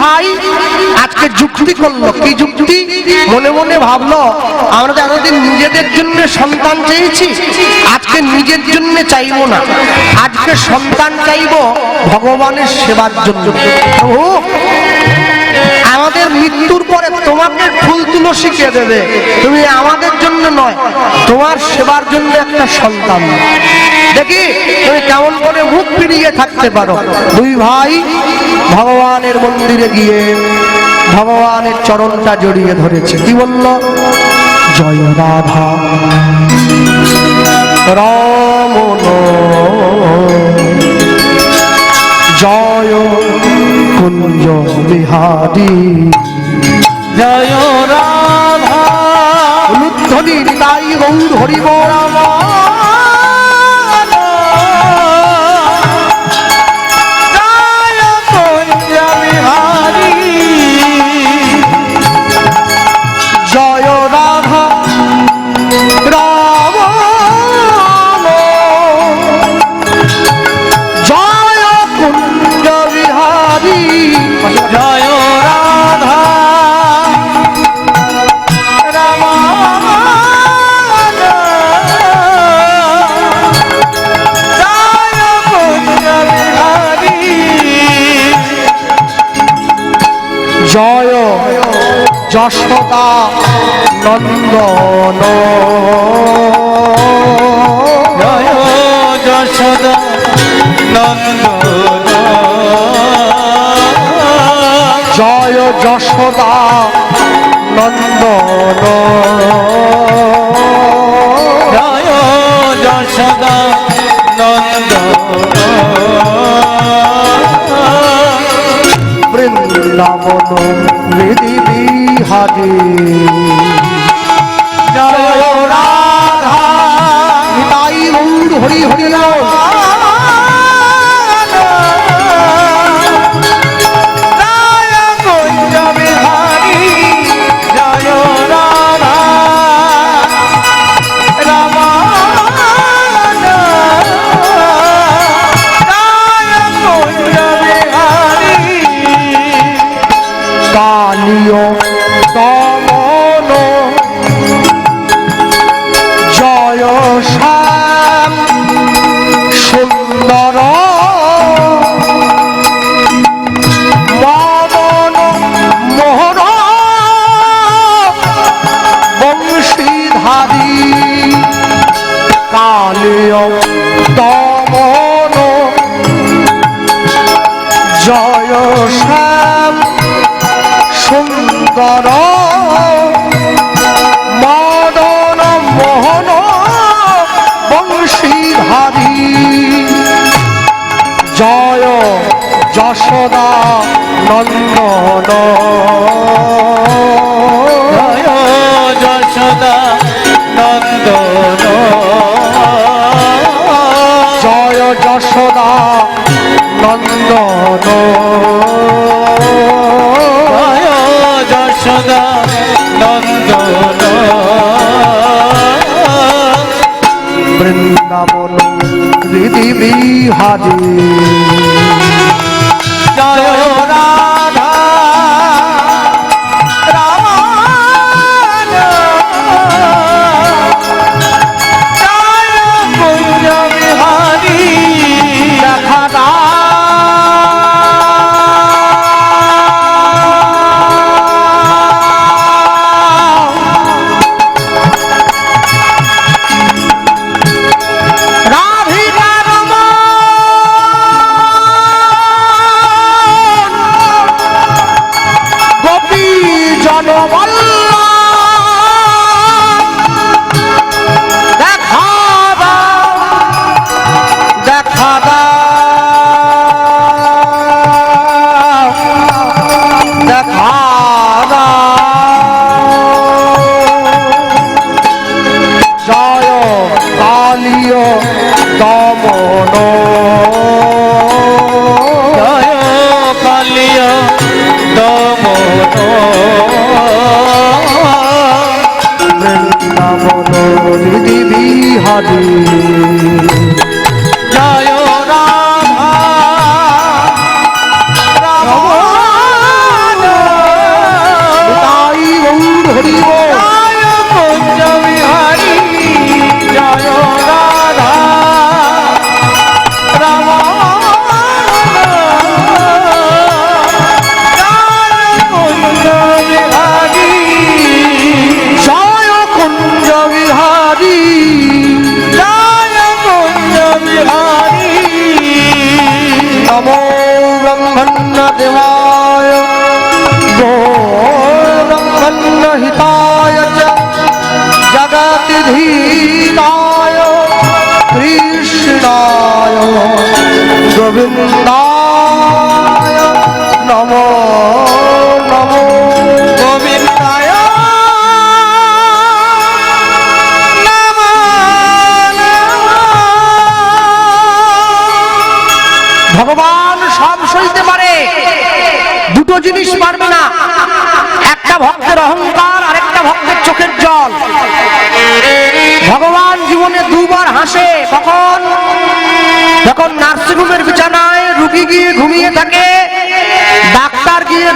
ভাই, আজকে যুক্তি করল। কি যুক্তি? মনে মনে ভাবলো, আমরা তো এতদিন নিজেদের জন্য সন্তান চেয়েছি আজকে নিজের জন্য চাইব না। আজকে সন্তান চাইব ভগবানের সেবার জন্য। আমাদের মৃত্যুর পরে তোমাকে ফুল তুলো শিখিয়ে দেবে। তুমি আমাদের জন্য নয়, তোমার সেবার জন্য একটা সন্তান। দেখি, তুমি কেমন করে মুখ ফিরিয়ে থাকতে পারো। দুই ভাই ভগবানের মন্দিরে গিয়ে ভগবানের চরণটা জড়িয়ে ধরেছে। কি বলল? জয় রাধা। রমন জয় কুঞ্জ বিহারী। জয় রাধা। উলুধ্বনি তাই গৌর হরিব জয় যশোদা নন্দন। বিহারী বংশীধারী কালীয় দমন জয় শ্যাম সুন্দর। মদন মোহন বংশীধারী। জয় যশোদা নন্দন। জয় যশোদা নন্দন। জয় যশোদা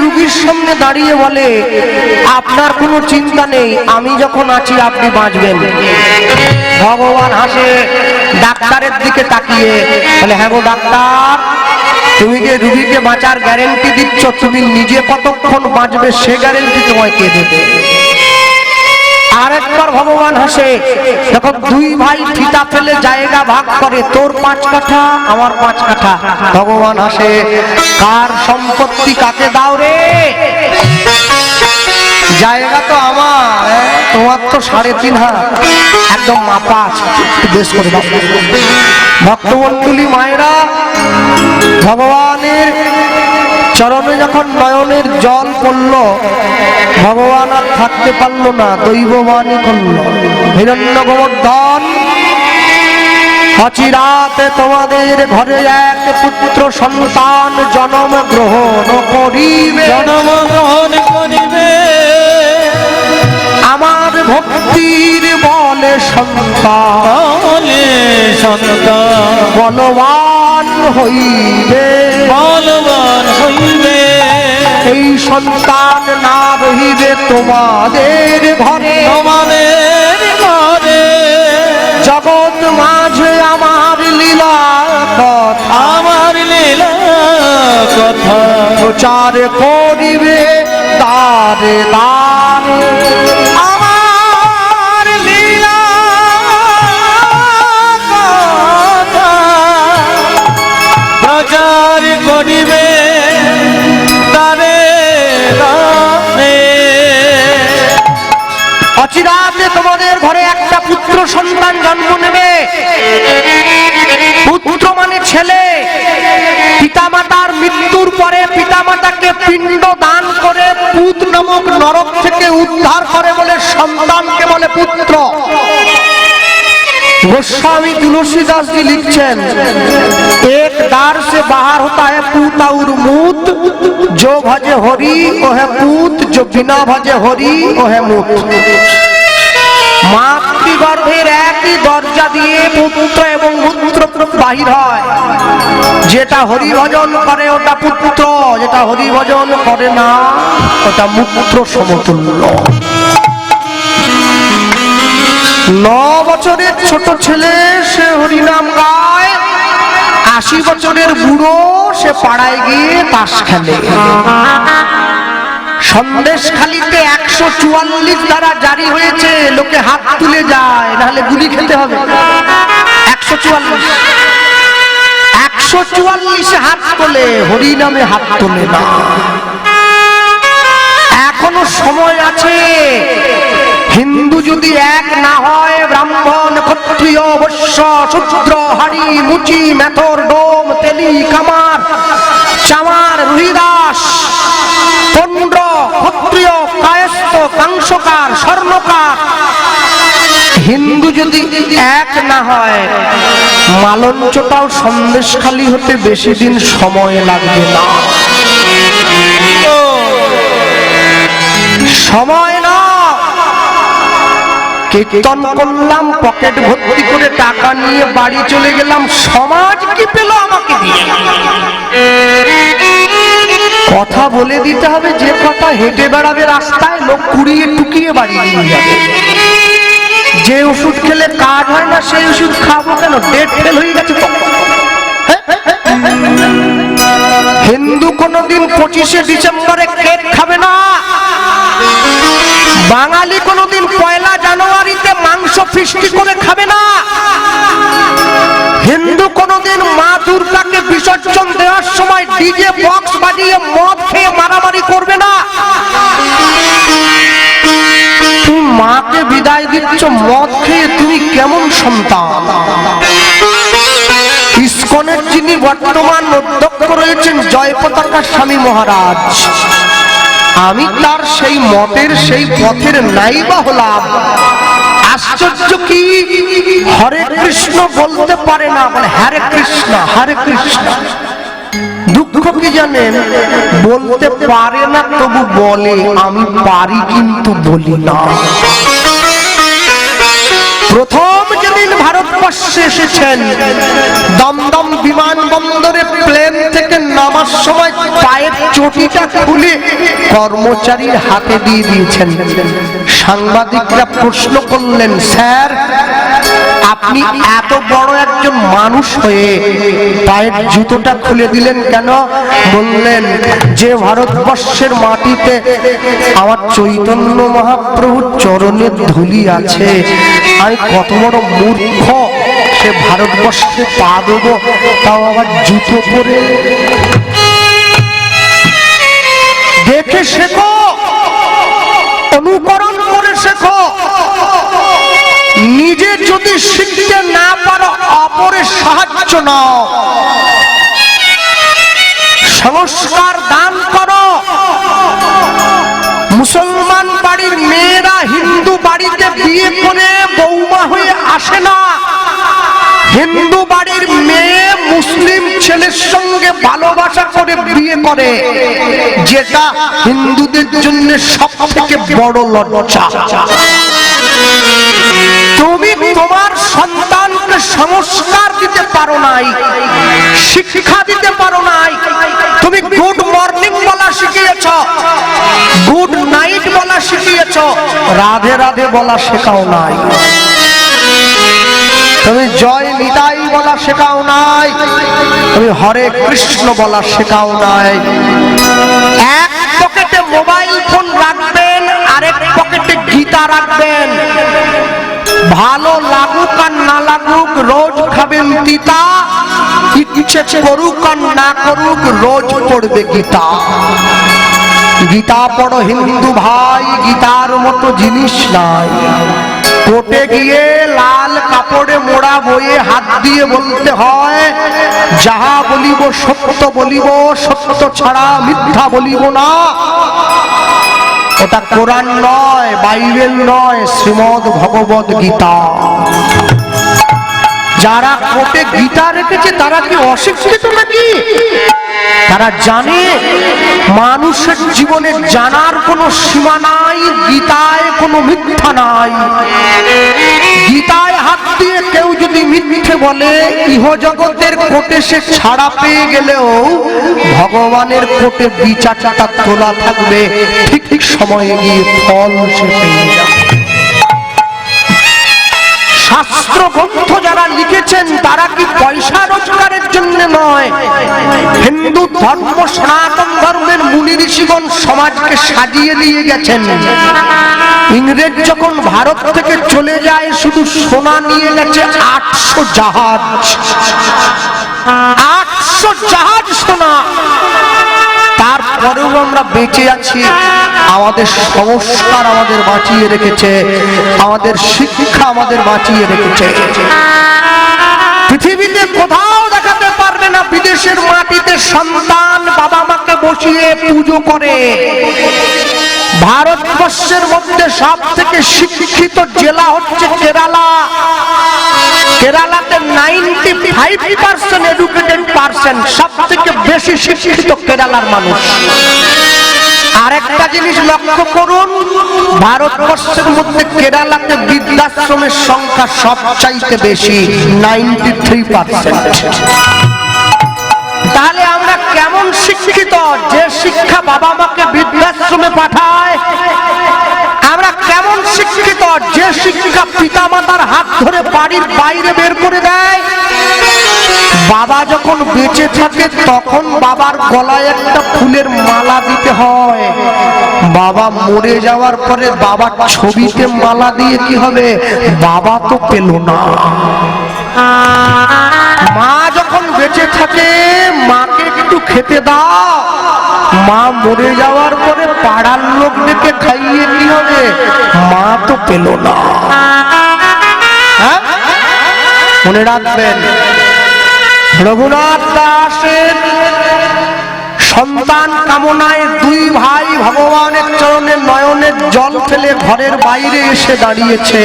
রুগীর সামনে দাঁড়িয়ে বলে, আপনার কোনো চিন্তা নেই, আমি যখন আছি আপনি বাঁচবেন। ভগবান হাসে, ডাক্তারের দিকে তাকিয়ে বলে হ্যাঁ গো ডাক্তার, তুমি যে রুগীকে বাঁচার গ্যারেন্টি দিচ্ছ, তুমি নিজে কতক্ষণ বাঁচবে সে গ্যারেন্টি তোমায় কে দেবে? আরেকবার ভগবান হাসে যখন দুই ভাই ফিতা ফেলে জায়গা ভাগ করে, তোর পাঁচ কাঠা, আমার পাঁচ কাঠা। ভগবান হাসে, কার সম্পত্তি কাকে দাও রে? জায়গা তো আমার? তোমার তো সাড়ে তিন হাত। একদম মাপা আছে বেশ করে ভক্তমন্ডলী মায়েরা, ভগবানের চরণে যখন নয়নের জল পড়ল, ভগবান আর থাকতে পারল না, দৈববাণী করল। হিরণ্য গোবর্ধন, অচিরাতে তোমাদের ঘরে এক পুত্র সন্তান জন্ম গ্রহণ করিবে। জন্ম গ্রহণ করিবে। আমার ভক্তির বলে সন্তান। সন্তান। বলবান হইবে। বলবান হইবে। এই সন্তান না রহিবে তোমাদের ঘরে। তোমাদের ঘরে। জগৎ কথা। প্রচার করিবে তারে লীলা কথা। প্রচার করিবে তারে। অচিরাতে তোমাদের ঘরে একটা নরক থেকে উদ্ধার করে বলে সন্তানকে বলে পুত্র। গোস্বামী তুলসীদাস জি লিখছেন, এক দ্বার সে বাহার হতা হে পুতা উর মুত জো ভজে হরি ও হে পুত पूत বিনা बिना হরি ও হে মুত। মা দরজা দিয়ে পুত্র এবং মূত্র বাহির হয়। যেটা হরি ভজন করে, ওটা পুত্র। যেটা হরি ভজন করে না, ওটা মূত্র সমতুল্য। ন বছরের ছোট ছেলে, সে হরিনাম গায়। আশি বছরের বুড়ো, সে পাড়ায় গিয়ে তাস খেলে। সন্দেশ খালিতে একশো চুয়াল্লিশ দ্বারা জারি হয়েছে। লোকে হাত তুলে যায়, নাহলে গুলি খেতে হবে। একশো চুয়াল্লিশ। একশো চুয়াল্লিশে হাত তোলে, হরিনামে হাত তোলে না। এখনও সময় আছে। হিন্দু যদি এক না হয়, ব্রাহ্মণ ক্ষত্রিয় বৈশ্য শূদ্র, হাড়ি, মুচি, মেথর, ডোম, তেলি, কামার, চামার, রুহিদাস হিন্দু যদি এক না হয়, মালঞ্চটাও হতে বেশি দিন সময় লাগবে না। সময় কীর্তন করলাম, পকেট ভর্তি করে টাকা নিয়ে বাড়ি চলে গেলাম। সমাজ কি পেল? কথা বলে দিতে হবে, যে কথা হেঁটে বেড়াবে রাস্তায়, লোক কুড়িয়ে টুকিয়ে বাড়ি নিয়ে যাবে। যে ওষুধ খেলে কাজ হয় না, সেই ওষুধ খাব কেন? ডেট ফেল হয়ে গেছে হিন্দু কোনোদিন পঁচিশে ডিসেম্বরে কেক খাবে না। বাঙালি কোনোদিন পয়লা জানুয়ারিতে মাংস ফিস্টি করে খাবে না। হিন্দু কোনোদিন মা দুর্গাকে বিসর্জন দেওয়ার সময় ডিজে বক্স বাজিয়ে মদ বিদায় মদ খেয়ে তুমি কেমন সন্তান? ইস্কনের যিনি বর্তমান অধ্যক্ষ রয়েছেন, জয় পতাকা স্বামী মহারাজ। আমি তার সেই মতের সেই পথের নাই বা হলাম। আশ্চর্য কি? হরে কৃষ্ণ বলতে পারে না মানে হরে কৃষ্ণ হরে কৃষ্ণ। দুঃখ কি জানেন? বলতে পারে না, তবু বলে, আমি পারি কিন্তু বলি না। ভারতবর্ষে এসেছেন। দমদম বিমানবন্দরে প্লেন থেকে নামার সময় পায়ের চটিটা খুলে কর্মচারীর হাতে দিয়ে দিয়েছেন। সাংবাদিকরা প্রশ্ন করলেন, স্যার আপনি এত বড় একজন মানুষ হয়ে পায়ের জুতোটা খুলে দিলেন কেন? বললেন যে ভারতবর্ষের মাটিতে আমার চৈতন্য মহাপ্রভুর চরণের ধুলি আছে আমি কত বড় মূর্খ সে ভারতবর্ষে পা দেবো তাও আবার জুতো পরে? দেখে শেখো অনুকরণ করে শেখো। নিজে যদি শিখতে না পারো, অপরের সাহায্য নাও। সংস্কার দান করো। মুসলমান বাড়ির মেয়েরা হিন্দু বাড়িতে বিয়ে করে বৌমা হয়ে আসে না। হিন্দু বাড়ির মেয়ে মুসলিম ছেলের সঙ্গে ভালোবাসা করে বিয়ে করে, যেটা হিন্দুদের জন্য সব থেকে বড় লজ্জা। তোমার সন্তানকে সংস্কার দিতে পারো নাই, শিক্ষা দিতে পারো নাই। তুমি গুড মর্নিং বলা শিখিয়েছ গুড নাইট বলা শিখিয়েছ, রাধে রাধে বলা শেখাও নাই। তুমি জয় নিতাই বলা শেখাও নাই, তুমি হরে কৃষ্ণ বলা শেখাও নাই। এক পকেটে মোবাইল ফোন রাখবেন ভালো লাগুক আর না লাগুক, রোজ খাবেন তিতা। ইচ্ছে করুক আর না করুক, রোজ পড়বে গীতা। গীতা পড়ো হিন্দু ভাই, গীতার মতো জিনিস নাই। কোটে গিয়ে লাল কাপড়ে মোড়া বইয়ে হাত দিয়ে বলতে হয়, যাহা বলিব সত্য বলিব, সত্য ছাড়া মিথ্যা বলিব না। ওটা কোরআন নয় বাইবেল নয় শ্রীমদ ভগবত গীতা। যারা কোটে গীতা রেখেছে, তারা কি অশিক্ষিত নাকি? তারা জানে মানুষের জীবনে জানার কোনো সীমা নাই, গীতায় কোনো মিথ্যা নাই। গীতায় হাত দিয়ে কেউ যদি মিথ্যে বলে ইহজগতের কোটে সে ছাড়া পেয়ে গেলেও ভগবানের কোটে বিচারটা তোলা থাকবে, ঠিক ঠিক সময়ে গিয়ে ফল সে পেয়ে যাবে। শাস্ত্র গ্রন্থ যারা লিখেছেন, তারা কি পয়সা রোজগারের জন্য নয়? হিন্দু ধর্ম, সনাতন ধর্মের মুনি ঋষিগণ সমাজকে সাজিয়ে দিয়ে গেছেন। ইংরেজ যখন ভারত থেকে চলে যায়, শুধু সোনা নিয়ে গেছে আটশো জাহাজ। আটশো জাহাজ সোনা। তারপরেও আমরা বেঁচে আছি। আমাদের সংস্কার আমাদের বাঁচিয়ে রেখেছে। আমাদের শিক্ষা আমাদের বাঁচিয়ে রেখেছে। পৃথিবীতে কোথাও দেখাতে পারবে না বিদেশের মাটিতে সন্তান বাবা মাকে বসিয়ে পুজো করে। ভারতবর্ষের মধ্যে সব থেকে শিক্ষিত জেলা হচ্ছে Kerala. Ninety five percent educated percent সব থেকে বেশি শিক্ষিত কেরালার মানুষ। আরেকটা জিনিস লক্ষ্য করুন, ভারতবর্ষের মধ্যে কেরালাতে বৃদ্ধাশ্রমের সংখ্যা সবচাইতে বেশি নাইনটি থ্রি পার্সেন্ট তাহলে আমরা কেমন শিক্ষিত? যে শিক্ষা বাবা মাকে বৃদ্ধাশ্রমে পাঠায়, আমরা কেমন শিক্ষিত? যে শিক্ষা পিতা মাতার হাত ধরে বাড়ির বাইরে বের করে দেয় বাবা যখন বেঁচে থাকে, তখন বাবার গলায় একটা ফুলের মালা দিতে হয়। বাবা মরে যাওয়ার পরে বাবার ছবিতে মালা দিয়ে কি হবে? বাবা তো পেল না। মা যখন বেঁচে থাকে, মাকে একটু খেতে দাও। মা মরে যাওয়ার পরে পাড়ার লোক ডেকে খাইয়ে কি হবে? মা তো পেল না। হ্যাঁ? মনে রাখবেন রঘুনাথ দাসের সন্তান কামনায় দুই ভাই ভগবানের চরণে নয়নের জল ফেলে ঘরের বাইরে এসে দাঁড়িয়েছে।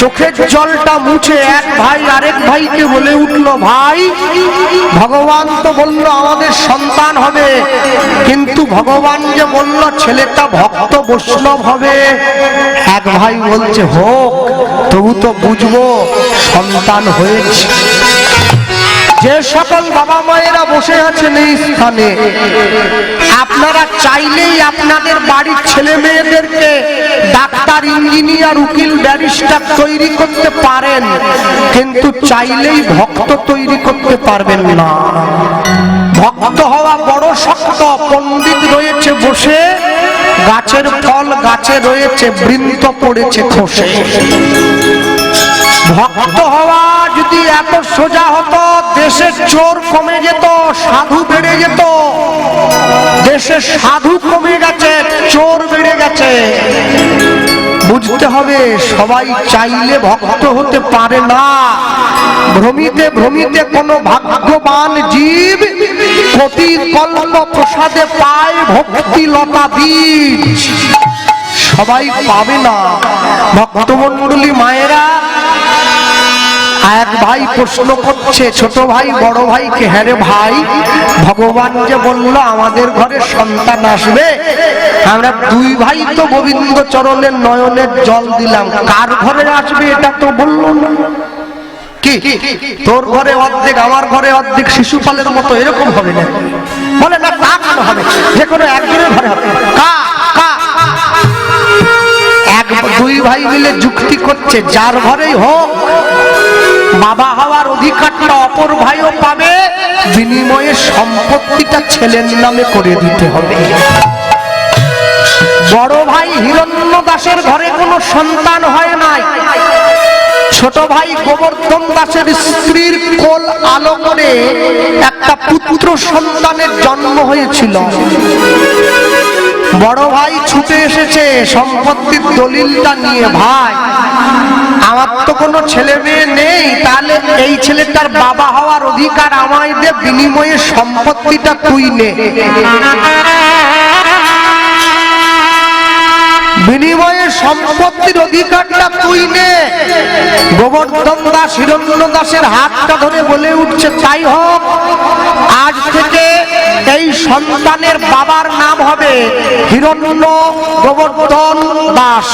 চোখের জলটা মুছে এক ভাই আরেক ভাইকে বলে উঠল, ভাই, ভগবান তো বলল আমাদের সন্তান হবে, কিন্তু ভগবান যে বলল ছেলেটা ভক্ত বৈষ্ণব হবে। এক ভাই বলছে, হোক, তবু তো বুঝব, সন্তান হয়েছে। যে সকল বাবা মায়েরা বসে আছেন এই স্থানে, আপনারা চাইলেই আপনাদের বাড়ির ছেলে মেয়েদেরকে ডাক্তার, ইঞ্জিনিয়ার, উকিল, ব্যারিস্টার তৈরি করতে পারেন, কিন্তু চাইলেই ভক্ত তৈরি করতে পারবেন না। ভক্ত হওয়া বড় শক্ত, পণ্ডিত রয়েছে বসে, গাছের ফল গাছে রয়েছে বৃন্ত পড়েছে খসে। ভক্ত হওয়া যদি এত সোজা হতো, দেশের চোর কমে যেত, সাধু বেড়ে যেত। দেশে সাধু কমে গেছে, চোর বেড়ে গেছে। বুঝতে হবে, সবাই চাইলে ভক্ত হতে পারে না। ভ্রমিতে ভ্রমিতে কোনো ভাগ্যবান জীব কোটি কল্প প্রসাদে পায় ভক্তি লতা বীজ। সবাই পাবে না। ভক্তমন্ডলী মায়েরা এক ভাই প্রশ্ন করছে, ছোট ভাই, বড় ভাইকে হ্যাঁ রে ভাই, ভগবান যে বলল আমাদের ঘরে সন্তান আসবে। আমরা দুই ভাই তো গোবিন্দ চরণের নয়নের জল দিলাম। কার ঘরে আসবে এটা তো বলল না। কি? তোর ঘরে অর্ধেক, আমার ঘরে অর্ধেক শিশুপালের মতো এরকম হবে না। বলে না, তা কেন হবে? যে কোনো একজনের ঘরে হবে। কা কা। এক, দুই ভাই মিলে যুক্তি করছে, যার ঘরেই হোক বাবা হওয়ার অধিকারটা অপর ভাইও পাবে। বিনিময়ে সম্পত্তিটা ছেলের নামে করে দিতে হবে। বড় ভাই হিরণ্য দাসের ঘরে কোনো সন্তান হয় নাই। ছোট ভাই গোবর্ধন দাসের স্ত্রীর কোল আলো করে একটা পুত্র সন্তানের জন্ম হয়েছিল। বড় ভাই ছুটে এসেছে, সম্পত্তির দলিলটা নিয়ে, ভাই আমার তো কোনো ছেলে মেয়ে নেই, তাহলে এই ছেলেটার বাবা হওয়ার অধিকার আমায় দে, বিনিময়ে সম্পত্তিটা তুই নে। বিনিময়ে সম্পত্তির অধিকারটা তুই নে। গোবর্ধন দাস, হিরণ্য দাসের হাতটা ধরে বলে উঠছে, তাই হোক, আজ থেকে এই সন্তানের বাবার নাম হবে হিরণ্য গোবর্ধন দাস।